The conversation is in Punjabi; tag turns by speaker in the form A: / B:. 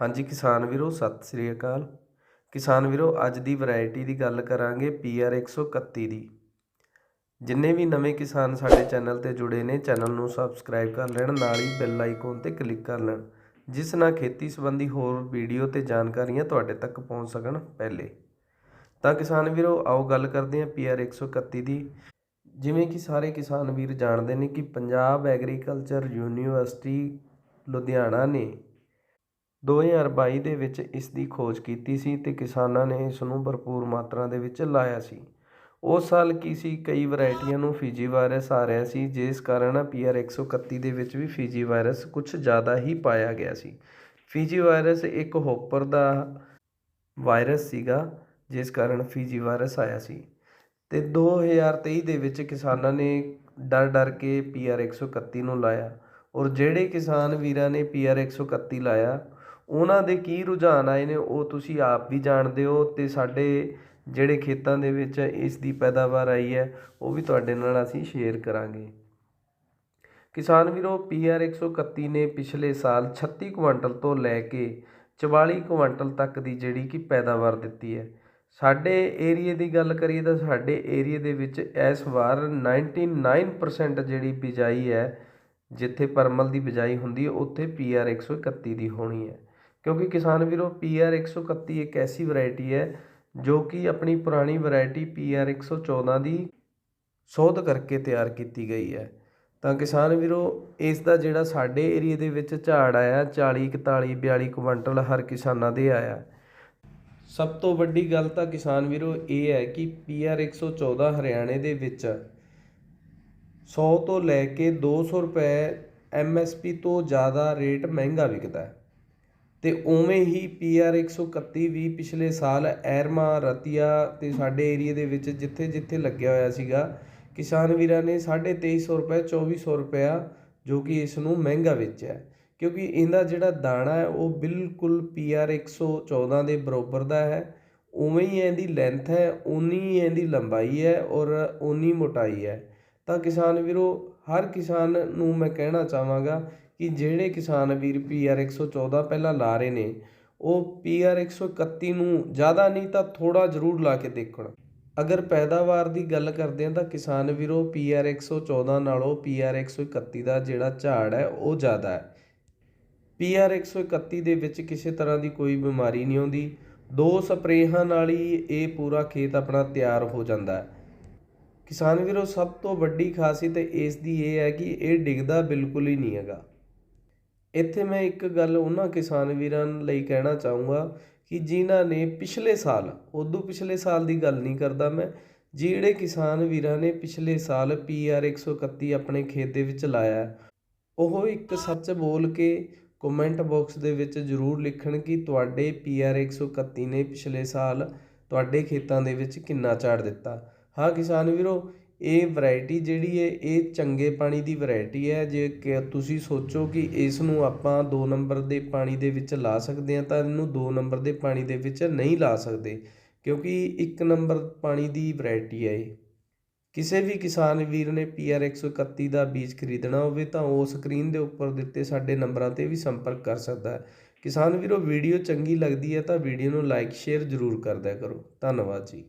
A: ਹਾਂਜੀ, ਕਿਸਾਨ ਵੀਰੋ, ਸਤਿ ਸ੍ਰੀ ਅਕਾਲ। ਕਿਸਾਨ ਵੀਰੋ, ਅੱਜ ਦੀ ਵੈਰਾਈਟੀ ਦੀ ਗੱਲ ਕਰਾਂਗੇ PR 131 ਦੀ। ਜਿੰਨੇ ਵੀ ਨਵੇਂ ਕਿਸਾਨ ਸਾਡੇ ਚੈਨਲ ਤੇ ਜੁੜੇ ਨੇ, ਚੈਨਲ ਨੂੰ ਸਬਸਕ੍ਰਾਈਬ ਕਰ ਲੈਣ, ਨਾਲ ਹੀ ਬੈਲ ਆਈਕਨ ਤੇ ਕਲਿੱਕ ਕਰ ਲੈਣ, ਜਿਸ ਨਾਲ ਖੇਤੀ ਸੰਬੰਧੀ ਹੋਰ ਵੀਡੀਓ ਤੇ ਜਾਣਕਾਰੀਆਂ ਤੁਹਾਡੇ ਤੱਕ ਪਹੁੰਚ ਸਕਣ ਪਹਿਲੇ। ਤਾਂ ਕਿਸਾਨ ਵੀਰੋ, ਆਓ ਗੱਲ ਕਰਦੇ ਹਾਂ PR 131 ਦੀ। ਜਿਵੇਂ ਕਿ ਸਾਰੇ ਕਿਸਾਨ ਵੀਰ ਜਾਣਦੇ ਨੇ ਕਿ ਪੰਜਾਬ ਐਗਰੀਕਲਚਰ ਯੂਨੀਵਰਸਿਟੀ ਲੁਧਿਆਣਾ ਨੇ 2022 ਦੇ ਵਿੱਚ ਇਸ ਦੀ ਖੋਜ ਕੀਤੀ ਸੀ ਅਤੇ ਕਿਸਾਨਾਂ ਨੇ ਇਸ ਨੂੰ ਭਰਪੂਰ ਮਾਤਰਾ ਦੇ ਵਿੱਚ ਲਾਇਆ ਸੀ। ਉਸ ਸਾਲ ਕੀ ਸੀ? ਕਈ ਵੈਰਾਈਟੀਆਂ ਨੂੰ ਫੀਜੀ ਵਾਇਰਸ ਆ ਰਿਹਾ ਸੀ, ਜਿਸ ਕਾਰਨ ਪੀ PR 131 ਦੇ ਵਿੱਚ ਵੀ ਫੀਜੀ ਵਾਇਰਸ ਕੁਝ ਜ਼ਿਆਦਾ ਹੀ ਪਾਇਆ ਗਿਆ ਸੀ। ਫੀਜੀ ਵਾਇਰਸ ਇੱਕ ਹੋਪਰ ਦਾ ਵਾਇਰਸ ਸੀਗਾ, ਜਿਸ ਕਾਰਨ ਫੀਜੀ ਵਾਇਰਸ ਆਇਆ ਸੀ। ਤੇ 2023 ਦੇ ਵਿੱਚ ਕਿਸਾਨਾਂ ਨੇ ਡਰ ਡਰ ਕੇ PR 131 ਨੂੰ ਲਾਇਆ ਔਰ ਜਿਹੜੇ ਕਿਸਾਨ ਵੀਰਾਂ ਨੇ PR 131 ਲਾਇਆ ਉਹਨਾਂ ਦੇ ਕੀ ਰੁਝਾਨ ਆਏ ਨੇ ਉਹ ਤੁਸੀਂ ਆਪ ਵੀ ਜਾਣਦੇ ਹੋ ਅਤੇ ਸਾਡੇ ਜਿਹੜੇ ਖੇਤਾਂ ਦੇ ਵਿੱਚ ਇਸ ਦੀ ਪੈਦਾਵਾਰ ਆਈ ਹੈ, ਉਹ ਵੀ ਤੁਹਾਡੇ ਨਾਲ ਅਸੀਂ ਸ਼ੇਅਰ ਕਰਾਂਗੇ। ਕਿਸਾਨ ਵੀਰੋ ਪੀ PR 131 ਨੇ ਪਿਛਲੇ ਸਾਲ 36 ਕੁਇੰਟਲ ਤੋਂ ਲੈ ਕੇ 44 ਕੁਇੰਟਲ ਤੱਕ ਦੀ ਜਿਹੜੀ ਕਿ ਪੈਦਾਵਾਰ ਦਿੱਤੀ ਹੈ। ਸਾਡੇ ਏਰੀਏ ਦੀ ਗੱਲ ਕਰੀਏ ਤਾਂ ਸਾਡੇ ਏਰੀਏ ਦੇ ਵਿੱਚ ਇਸ ਵਾਰ 99% ਜਿਹੜੀ ਬਿਜਾਈ ਹੈ, ਜਿੱਥੇ ਪਰਮਲ ਦੀ ਬਿਜਾਈ ਹੁੰਦੀ ਹੈ, ਉੱਥੇ PR 131 ਦੀ ਹੋਣੀ ਹੈ। ਕਿਉਂਕਿ ਕਿਸਾਨ ਵੀਰੋ PR 131 ਇੱਕ ਐਸੀ ਵੈਰਾਈਟੀ ਹੈ ਜੋ ਕਿ ਆਪਣੀ ਪੁਰਾਣੀ ਵੈਰਾਈਟੀ PR 114 ਦੀ ਸੋਧ ਕਰਕੇ ਤਿਆਰ ਕੀਤੀ ਗਈ ਹੈ। ਤਾਂ ਕਿਸਾਨ ਵੀਰੋ, ਇਸ ਦਾ ਜਿਹੜਾ ਸਾਡੇ ਏਰੀਏ ਦੇ ਵਿੱਚ ਝਾੜ ਆਇਆ 40 41 42 ਕੁਇੰਟਲ ਹਰ ਕਿਸਾਨਾਂ ਦੇ ਆਇਆ। ਸਭ ਤੋਂ ਵੱਡੀ ਗੱਲ ਤਾਂ ਕਿਸਾਨ ਵੀਰੋ ਇਹ ਹੈ ਕਿ PR 114 ਹਰਿਆਣੇ ਦੇ ਵਿੱਚ 100 ਤੋਂ ਲੈ ਕੇ 200 ਰੁਪਏ MSP ਤੋਂ ਜ਼ਿਆਦਾ ਰੇਟ ਮਹਿੰਗਾ ਵਿਕਦਾ ਹੈ। ਤੇ ਉਵੇਂ ਹੀ PR 131 ਵੀ ਪਿਛਲੇ ਸਾਲ ਐਰਮਾ, ਰਤੀਆ ਤੇ ਸਾਡੇ ਏਰੀਏ ਦੇ ਵਿੱਚ ਜਿੱਥੇ ਜਿੱਥੇ ਲੱਗਿਆ ਹੋਇਆ ਸੀਗਾ, ਕਿਸਾਨ ਵੀਰਾਂ ਨੇ 2350 ਰੁਪਏ 2400 ਰੁਪਇਆ ਜੋ ਕਿ ਇਸ ਨੂੰ ਮਹਿੰਗਾ ਵੇਚਿਆ ਕਿਉਂਕਿ ਇਹਦਾ ਜਿਹੜਾ ਦਾਣਾ ਹੈ, ਉਹ ਬਿਲਕੁਲ PR 114 ਦੇ ਬਰਾਬਰ ਦਾ ਹੈ। ਉਵੇਂ ਹੀ ਇਹਦੀ ਲੈਂਥ ਹੈ ਉਨੀ ਹੀ ਇਹਦੀ ਲੰਬਾਈ ਹੈ ਔਰ ਉਨੀ ਮੋਟਾਈ ਹੈ। ਤਾਂ ਕਿਸਾਨ ਵੀਰੋ, ਹਰ ਕਿਸਾਨ ਨੂੰ ਮੈਂ ਕਹਿਣਾ ਚਾਹਾਂਗਾ ਕਿ ਜਿਹੜੇ ਕਿਸਾਨ ਵੀਰ PR 114 ਪਹਿਲਾਂ ਲਾ ਰਹੇ ਨੇ, ਉਹ PR 131 ਨੂੰ ਜ਼ਿਆਦਾ ਨਹੀਂ ਤਾਂ ਥੋੜਾ ਜ਼ਰੂਰ ਲਾ ਕੇ ਦੇਖਣ। ਅਗਰ ਪੈਦਾਵਾਰ ਦੀ ਗੱਲ ਕਰਦੇ ਹਾਂ ਤਾਂ ਕਿਸਾਨ ਵੀਰੋ PR 114 ਨਾਲੋਂ PR 131 ਦਾ ਜਿਹੜਾ ਝਾੜ ਹੈ, ਉਹ ਜ਼ਿਆਦਾ ਹੈ। PR 131 ਦੇ ਵਿੱਚ ਕਿਸੇ ਤਰ੍ਹਾਂ ਦੀ ਕੋਈ ਬਿਮਾਰੀ ਨਹੀਂ ਆਉਂਦੀ। ਦੋ ਸਪਰੇਹਾਂ ਨਾਲ ਹੀ ਇਹ ਪੂਰਾ ਖੇਤ ਆਪਣਾ ਤਿਆਰ ਹੋ ਜਾਂਦਾ ਹੈ। ਕਿਸਾਨ ਵੀਰੋ, ਸਭ ਤੋਂ ਵੱਡੀ ਖਾਸੀਅਤ ਇਸ ਦੀ ਇਹ ਹੈ ਕਿ ਇਹ ਡਿੱਗਦਾ ਬਿਲਕੁਲ ਹੀ ਨਹੀਂ ਹੈਗਾ। ਇੱਥੇ ਮੈਂ ਇੱਕ ਗੱਲ ਉਹਨਾਂ ਕਿਸਾਨ ਵੀਰਾਂ ਲਈ ਕਹਿਣਾ ਚਾਹੂੰਗਾ ਕਿ ਜਿਨ੍ਹਾਂ ਨੇ ਪਿਛਲੇ ਸਾਲ, ਉਦੋਂ ਪਿਛਲੇ ਸਾਲ ਦੀ ਗੱਲ ਨਹੀਂ ਕਰਦਾ ਮੈਂ, ਜਿਹੜੇ ਕਿਸਾਨ ਵੀਰਾਂ ਨੇ ਪਿਛਲੇ ਸਾਲ PR 131 ਆਪਣੇ ਖੇਤ ਦੇ ਵਿੱਚ ਲਾਇਆ, ਉਹ ਇੱਕ ਸੱਚ ਬੋਲ ਕੇ ਕਮੈਂਟ ਬਾਕਸ ਦੇ ਵਿੱਚ ਜ਼ਰੂਰ ਲਿਖਣ ਕਿ ਤੁਹਾਡੇ PR 131 ਨੇ ਪਿਛਲੇ ਸਾਲ ਤੁਹਾਡੇ ਖੇਤਾਂ ਦੇ ਵਿੱਚ ਕਿੰਨਾ ਝਾੜ ਦਿੱਤਾ। ਹਾਂ ਕਿਸਾਨ ਵੀਰੋ ਇਹ ਵਰਾਇਟੀ ਜਿਹੜੀ ਹੈ, ਇਹ ਚੰਗੇ ਪਾਣੀ ਦੀ ਵਰਾਇਟੀ ਹੈ। ਜੇ ਕਿ ਤੁਸੀਂ ਸੋਚੋ ਕਿ ਇਸ ਨੂੰ ਆਪਾਂ 2 ਨੰਬਰ ਦੇ ਪਾਣੀ ਦੇ ਵਿੱਚ ਲਾ ਸਕਦੇ ਹਾਂ, ਤਾਂ ਇਹਨੂੰ 2 ਨੰਬਰ ਦੇ ਪਾਣੀ ਦੇ ਵਿੱਚ ਨਹੀਂ ਲਾ ਸਕਦੇ। ਕਿਉਂਕਿ 1 ਨੰਬਰ ਪਾਣੀ ਦੀ ਵੈਰਾਈਟੀ ਹੈ ਇਹ। ਕਿਸੇ ਵੀ ਕਿਸਾਨ ਵੀਰ ਨੇ PR 131 ਦਾ ਬੀਜ ਖਰੀਦਣਾ ਹੋਵੇ, ਤਾਂ ਉਹ ਸਕਰੀਨ ਦੇ ਉੱਪਰ ਦਿੱਤੇ ਸਾਡੇ ਨੰਬਰਾਂ ਤੇ ਵੀ ਸੰਪਰਕ ਕਰ ਸਕਦਾ ਹੈ। ਕਿਸਾਨ ਵੀਰੋ ਵੀਡੀਓ ਚੰਗੀ ਲੱਗਦੀ ਹੈ ਤਾਂ ਵੀਡੀਓ ਨੂੰ ਲਾਈਕ ਸ਼ੇਅਰ ਜ਼ਰੂਰ ਕਰਦਿਆ ਕਰੋ। ਧੰਨਵਾਦ ਜੀ।